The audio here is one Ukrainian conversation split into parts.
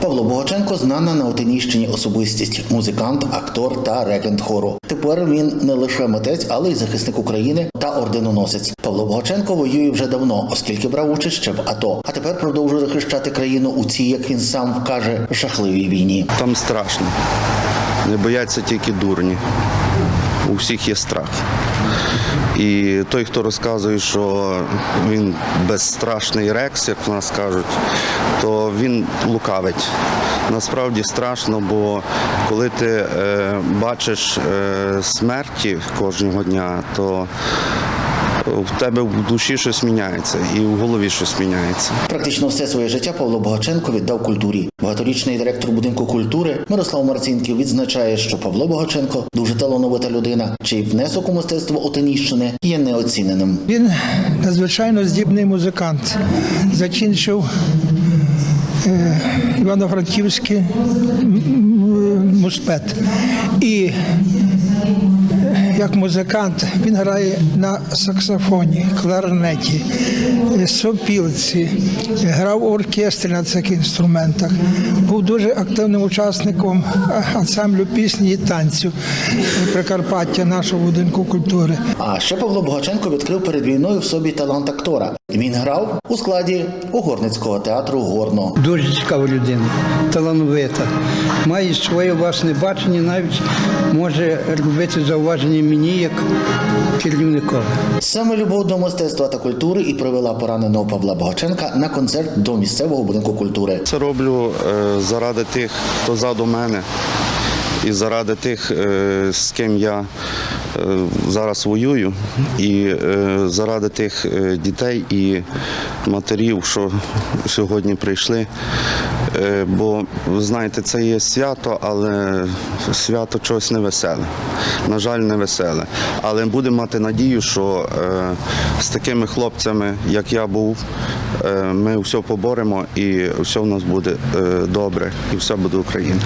Павло Богаченко знана на Отинійщині особистість, музикант, актор та регент хору. Тепер він не лише митець, але й захисник України та орденоносець. Павло Богаченко воює вже давно, оскільки брав участь ще в АТО. А тепер продовжує захищати країну у цій, як він сам каже, жахливій війні. Там страшно. Не бояться тільки дурні. У всіх є страх. І той, хто розказує, що він безстрашний рекс, як в нас кажуть, то він лукавить. Насправді страшно, бо коли ти е, бачиш е, смерті кожного дня, то в тебе в душі щось міняється і в голові щось міняється. Практично все своє життя Павло Богаченко віддав культурі. Багаторічний директор будинку культури Мирослав Марцінків відзначає, що Павло Богаченко дуже талановита людина, чий внесок у мистецтво Отинійщини є неоціненим. Він надзвичайно здібний музикант. Закінчив е, Івано-Франківський муспет. І як музикант він грає на саксофоні, кларнеті, е, сопілці, грав у оркестрі на цих інструментах. Був дуже активним учасником е, ансамблю пісні і танцю Прикарпаття нашого будинку культури. А ще Павло Богаченко відкрив перед війною в собі талант актора. Він грав у складі Угорницького театру Горно. Дуже цікава людина, талановита. Має своє власне бачення, навіть може робити зауваження мені як керівника. Саме любов до мистецтва та культури і привела пораненого Павла Богаченка на концерт до місцевого будинку культури. Це роблю е, заради тих, хто заду мене, і заради тих, е, з ким я зараз воюю, і е, заради тих е, дітей і матерів, що сьогодні прийшли. Е, Бо ви знаєте, це є свято, але свято чогось невеселе. На жаль, невеселе. Але будемо мати надію, що е, з такими хлопцями, як я був, е, ми все поборемо і все в нас буде е, добре, і все буде Україна.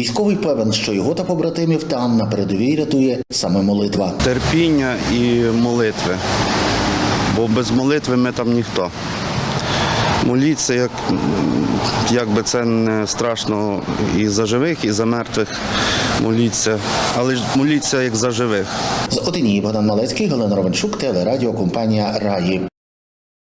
Військовий певен, що його та побратимів там на передовій рятує саме молитва. Терпіння і молитви. Бо без молитви ми там ніхто. Моліться, як, як би це не страшно і за живих, і за мертвих. Моліться, але ж моліться як за живих. З Отинії Богдан Малецький, Галина Ровенчук, телерадіокомпанія Раї.